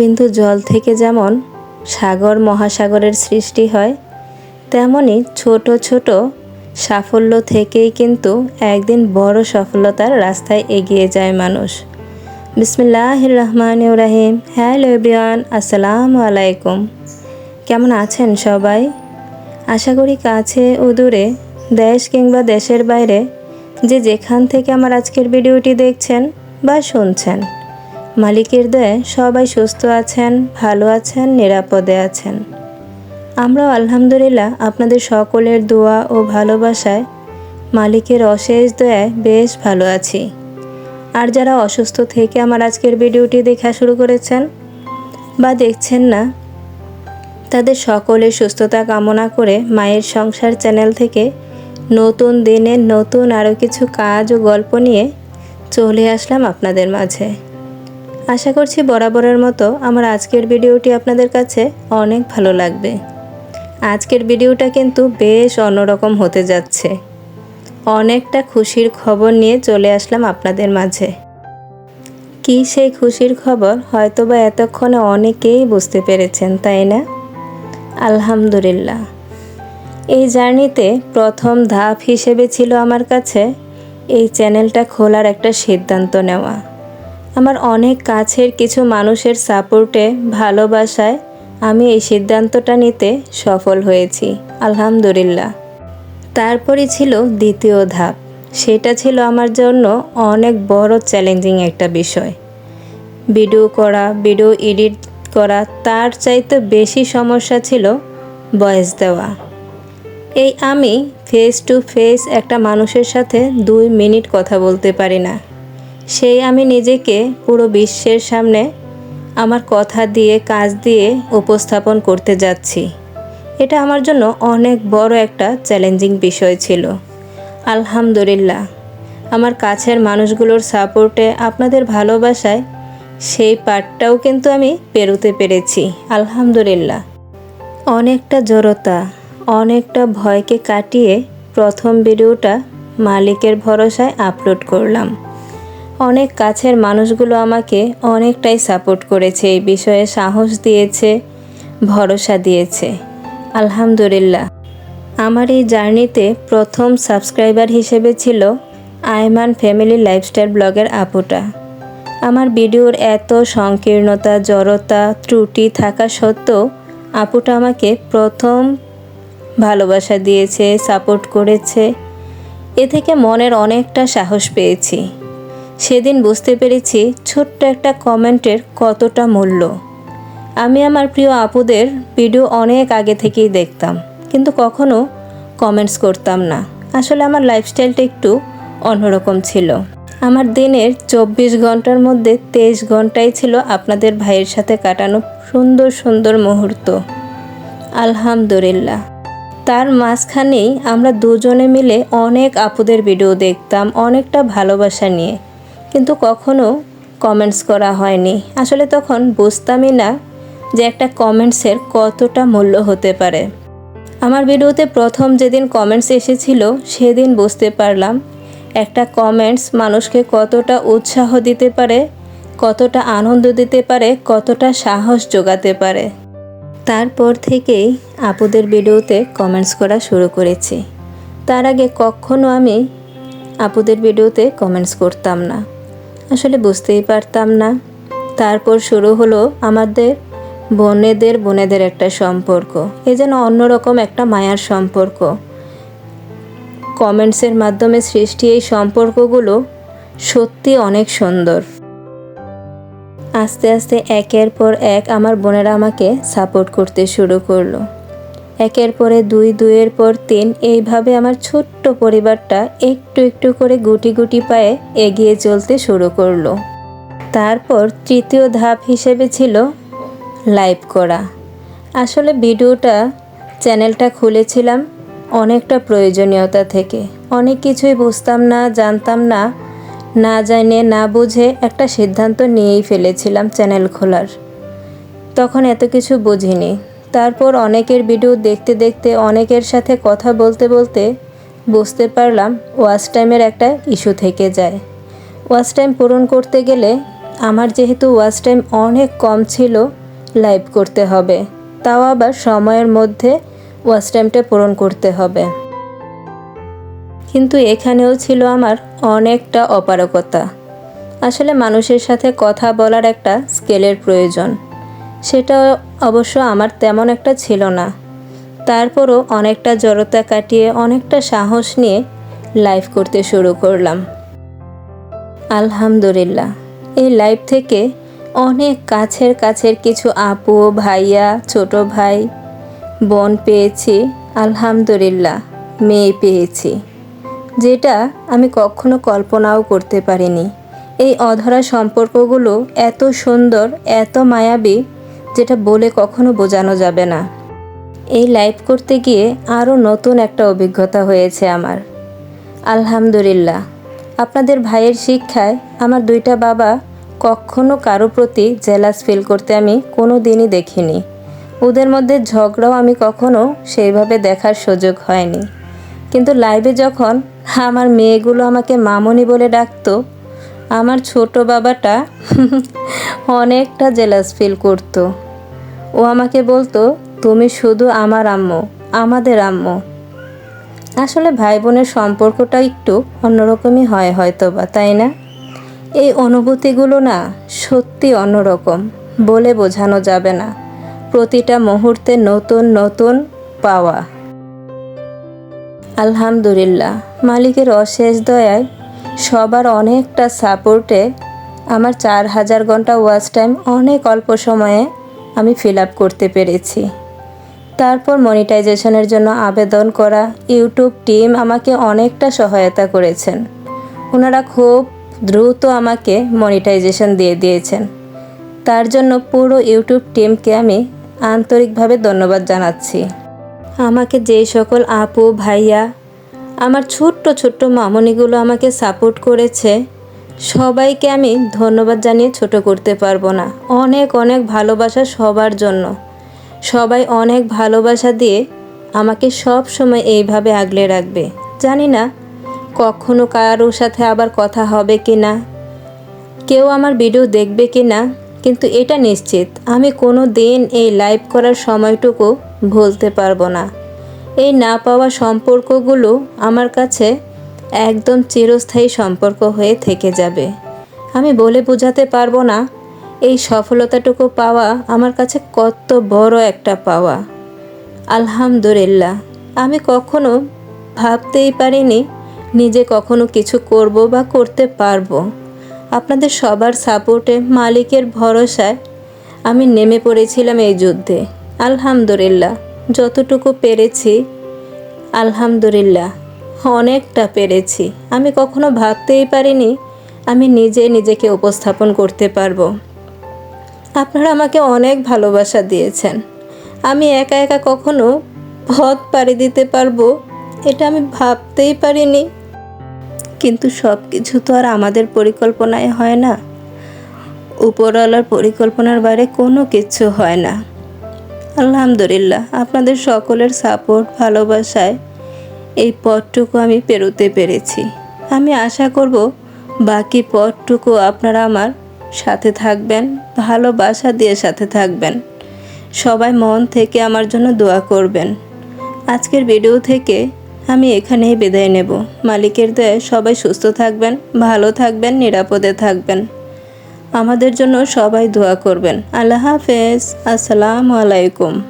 বিন্দু জল থেকে যেমন সাগর মহাসাগরের সৃষ্টি হয়, তেমনি ছোট ছোট সাফল্য থেকেই কিন্তু একদিন বড় সফলতার রাস্তায় এগিয়ে যায় মানুষ। বিসমিল্লাহ রহমান রাহিম হ্যালো এভরিওয়ান, আসসালামু আলাইকুম। কেমন আছেন সবাই? আশা করি কাছে ও দূরে, দেশ কিংবা দেশের বাইরে, যে যেখান থেকে আমার আজকের ভিডিওটি দেখছেন বা শুনছেন মালিকের দয়ে সবাই সুস্থ আছেন, ভালো আছেন, নিরাপদে আছেন। আমরাও আলহামদুলিল্লাহ আপনাদের সকলের দোয়া ও ভালোবাসায় মালিকের অশেষ দয়ায় বেশ ভালো আছি। আর যারা অসুস্থ থেকে আমার আজকের ভিডিওটি দেখা শুরু করেছেন বা দেখছেন না, তাদের সকলের সুস্থতা কামনা করে মায়ের সংসার চ্যানেল থেকে নতুন দিনে নতুন আরও কিছু কাজ ও গল্প নিয়ে চলে আসলাম আপনাদের মাঝে। আশা করছি বরাবরের মতো আমার আজকের ভিডিওটি আপনাদের কাছে অনেক ভালো লাগবে। আজকের ভিডিওটা কিন্তু বেশ অন্যরকম হতে যাচ্ছে। অনেকটা খুশির খবর নিয়ে চলে আসলাম আপনাদের মাঝে। কি সেই খুশির খবর হয়তোবা এতক্ষণে অনেকেই বুঝতে পেরেছেন, তাই না? আলহামদুলিল্লাহ। এই জার্নিতে প্রথম ধাপ হিসেবে ছিল আমার কাছে এই চ্যানেলটা খোলার একটা সিদ্ধান্ত নেওয়া। আমার অনেক কাছের কিছু মানুষের সাপোর্টে, ভালোবাসায় আমি এই সিদ্ধান্তটা নিতে সফল হয়েছি, আলহামদুলিল্লাহ। তারপরে ছিল দ্বিতীয় ধাপ। সেটা ছিল আমার জন্য অনেক বড় চ্যালেঞ্জিং একটা বিষয়। ভিডিও করা ভিডিও এডিট করা, তার চাইতে বেশি সমস্যা ছিল ভয়েস দেওয়া। এই আমি ফেস টু ফেস একটা মানুষের সাথে দুই মিনিট কথা বলতে পারি না। সেই আমি নিজেকে পুরো বিশ্বের সামনে আমার কথা দিয়ে, কাজ দিয়ে উপস্থাপন করতে যাচ্ছি। এটা আমার জন্য অনেক বড় একটা চ্যালেঞ্জিং বিষয় ছিল। আলহামদুলিল্লাহ, আমার কাছের মানুষগুলোর সাপোর্টে আপনাদের ভালোবাসায় সেই পার্টটাও কিন্তু আমি পেরোতে পেরেছি, আলহামদুলিল্লাহ। অনেকটা জড়তা, অনেকটা ভয়কে কাটিয়ে প্রথম ভিডিওটা মালিকের ভরসায় আপলোড করলাম। অনেক কাছের মানুষগুলো আমাকে অনেকটাই সাপোর্ট করেছে, এই বিষয়ে সাহস দিয়েছে, ভরসা দিয়েছে। আলহামদুলিল্লাহ। আমার এই জার্নিতে প্রথম সাবস্ক্রাইবার হিসেবে ছিল আয়মান ফ্যামিলি লাইফস্টাইল ব্লগের আপুটা। আমার ভিডিওর এত সংকীর্ণতা, জড়তা, ত্রুটি থাকা সত্ত্বেও আপুটা আমাকে প্রথম ভালোবাসা দিয়েছে সাপোর্ট করেছে। এ থেকে মনের অনেকটা সাহস পেয়েছি। সেদিন বুঝতে পেরেছি ছোট্ট একটা কমেন্টের কতটা মূল্য। আমি আমার প্রিয় আপুদের ভিডিও অনেক আগে থেকেই দেখতাম, কিন্তু কখনো কমেন্টস করতাম না। আসলে আমার লাইফস্টাইলটা একটু অন্যরকম ছিল। আমার দিনের চব্বিশ ঘণ্টার মধ্যে তেইশ ঘন্টাই ছিল আপনাদের ভাইয়ের সাথে কাটানো সুন্দর সুন্দর মুহূর্ত। আলহামদুলিল্লাহ। তার মাঝখানেই আমরা দুজনে মিলে অনেক আপুদের ভিডিও দেখতাম, অনেকটা ভালোবাসা নিয়ে। কিন্তু কখনো কমেন্টস করা হয়নি। আসলে তখন বুঝতামই না যে একটা কমেন্টসের কতটা মূল্য হতে পারে। আমার ভিডিওতে প্রথম যেদিন কমেন্টস এসেছিল, সেদিন বুঝতে পারলাম একটা কমেন্টস মানুষকে কতটা উৎসাহ দিতে পারে, কতটা আনন্দ দিতে পারে, কতটা সাহস যোগাতে পারে। তারপর থেকেই আপুদের ভিডিওতে কমেন্টস করা শুরু করেছি। তার আগে কখনো আমি আপুদের ভিডিওতে কমেন্টস করতাম না। আসলে বুঝতেই পারতাম না। তারপর শুরু হলো আমাদের বোনেদের বোনেদের একটা সম্পর্ক। এ যেন অন্যরকম একটা মায়ার সম্পর্ক। কমেন্টসের মাধ্যমে সৃষ্টি এই সম্পর্কগুলো সত্যি অনেক সুন্দর। আস্তে আস্তে একের পর এক আমার বোনেরা আমাকে সাপোর্ট করতে শুরু করল। একের পরে দুই, দুইয়ের পর তিন। এইভাবে আমার ছোট্ট পরিবারটা একটু একটু করে গুটি গুটি পায়ে এগিয়ে চলতে শুরু করল। তারপর তৃতীয় ধাপ হিসেবে ছিল লাইভ করা। আসলে ভিডিওটা, চ্যানেলটা খুলেছিলাম অনেকটা প্রয়োজনীয়তা থেকে। অনেক কিছুই বুঝতাম না, জানতাম না না জানে, না বুঝে একটা সিদ্ধান্ত নিয়েই ফেলেছিলাম চ্যানেল খোলার। তখন এত কিছু বুঝিনি। তারপর অনেকের ভিডিও দেখতে দেখতে, অনেকের সাথে কথা বলতে বলতে বুঝতে পারলাম ওয়াচ টাইমের একটা ইস্যু থেকে যায়। ওয়াচ টাইম পূরণ করতে গেলে আমার যেহেতু ওয়াচ টাইম অনেক কম ছিল, লাইভ করতে হবে। তাও আবার সময়ের মধ্যে ওয়াচ টাইমটা পূরণ করতে হবে। কিন্তু এখানেও ছিল আমার অনেকটা অপারগতা। আসলে মানুষের সাথে কথা বলার একটা স্কেলের প্রয়োজন। সেটা অবশ্য আমার তেমন একটা ছিল না। তারপরও অনেকটা জড়তা কাটিয়ে অনেকটা সাহস নিয়ে লাইভ করতে শুরু করলাম। আলহামদুলিল্লাহ, এই লাইভ থেকে অনেক কাছের কাছের কিছু আপু, ভাইয়া, ছোট ভাই, বোন পেয়েছি, আলহামদুলিল্লাহ, মেয়ে পেয়েছি, যেটা আমি কখনো কল্পনাও করতে পারিনি। এই অধরা সম্পর্কগুলো এত সুন্দর, এত মায়াবী যেটা বলে কখনো বোঝানো যাবে না। এই লাইভ করতে গিয়ে আরও নতুন একটা অভিজ্ঞতা হয়েছে আমার। আলহামদুলিল্লাহ। আপনাদের ভাইয়ের শিক্ষায় আমার দুইটা বাবা কখনো কারও প্রতি জেলাস ফিল করতে আমি কোনো দিনই দেখিনি। ওদের মধ্যে ঝগড়াও আমি কখনো সেইভাবে দেখার সুযোগ হয়নি। কিন্তু লাইভে যখন আমার মেয়েগুলো আমাকে মামনি বলে ডাকতো আমার ছোট বাবাটা অনেকটা জেলাস ফিল করতো। ও আমাকে বলতো, তুমি শুধু আমার আম্মু, আমাদের আম্মু। আসলে ভাই বোনের সম্পর্কটা একটু অন্যরকমই হয় হয়তো বা তাই না? এই অনুভূতিগুলো না সত্যি অন্যরকম, বলে বোঝানো যাবে না। প্রতিটা মুহূর্তে নতুন নতুন পাওয়া। আলহামদুলিল্লাহ, মালিকের অশেষ দয়ায় সবার অনেকটা সাপোর্টে আমার চার হাজার ঘণ্টা ওয়াচ টাইম অনেক অল্প সময়ে আমি ফিল আপ করতে পেরেছি। তারপর মনিটাইজেশনের জন্য আবেদন করা ইউটিউব টিম আমাকে অনেকটা সহায়তা করেছেন। ওনারা খুব দ্রুত আমাকে মনিটাইজেশন দিয়ে দিয়েছেন। তার জন্য পুরো ইউটিউব টিমকে আমি আন্তরিকভাবে ধন্যবাদ জানাচ্ছি। আমাকে যেই সকল আপু, ভাইয়া আমার ছোট্ট ছোট্ট মামনিগুলো আমাকে সাপোর্ট করেছে। সবাইকে আমি ধন্যবাদ জানিয়ে ছোট করতে পারব না। অনেক অনেক ভালোবাসা সবার জন্য। সবাই অনেক ভালোবাসা দিয়ে আমাকে সব সময় এইভাবে আগলে রাখবে। জানি না কখনো কারোর সাথে আবার কথা হবে কি না। কেউ আমার ভিডিও দেখবে কি না, কিন্তু এটা নিশ্চিত। আমি কোনো দিন এই লাইভ করার সময়টুকু ভুলতে পারব না। এই না পাওয়া সম্পর্কগুলো আমার কাছে একদম চিরস্থায়ী সম্পর্ক হয়ে থেকে যাবে। আমি বলে বোঝাতে পারব না, এই সফলতাটুকু পাওয়া আমার কাছে কত বড় একটা পাওয়া। আলহামদুলিল্লাহ, আমি কখনো ভাবতেই পারিনি নিজে কখনো কিছু করব বা করতে পারব। আপনাদের সবার সাপোর্টে, মালিকের ভরসায় আমি নেমে পড়েছিলাম এই যুদ্ধে। আলহামদুলিল্লাহ। যতটুকু পেরেছি, আলহামদুলিল্লাহ, অনেকটা পেরেছি। আমি কখনো ভাবতেই পারিনি আমি নিজে নিজেকে উপস্থাপন করতে পারব। আপনারা আমাকে অনেক ভালোবাসা দিয়েছেন। আমি একা একা কখনো পথ পাড়ি দিতে পারব, এটা আমি ভাবতেই পারিনি। কিন্তু সব কিছু তো আর আমাদের পরিকল্পনায় হয় না। উপরওয়ালার পরিকল্পনার বাইরে কোনো কিছু হয় না। আলহামদুলিল্লাহ, আপনাদের সকলের সাপোর্ট, ভালোবাসায় এই পথটুকু আমি পেরোতে পেরেছি। আমি আশা করব বাকি পথটুকু আপনারা আমার সাথে থাকবেন, ভালোবাসা দিয়ে সাথে থাকবেন। সবাই মন থেকে আমার জন্য দোয়া করবেন। আজকের ভিডিও থেকে আমি এখানেই বিদায় নেব। মালিকের দয়ে সবাই সুস্থ থাকবেন, ভালো থাকবেন, নিরাপদে থাকবেন। আমাদের জন্য সবাই দোয়া করবেন। আল্লাহ হাফেজ। আসসালামু আলাইকুম।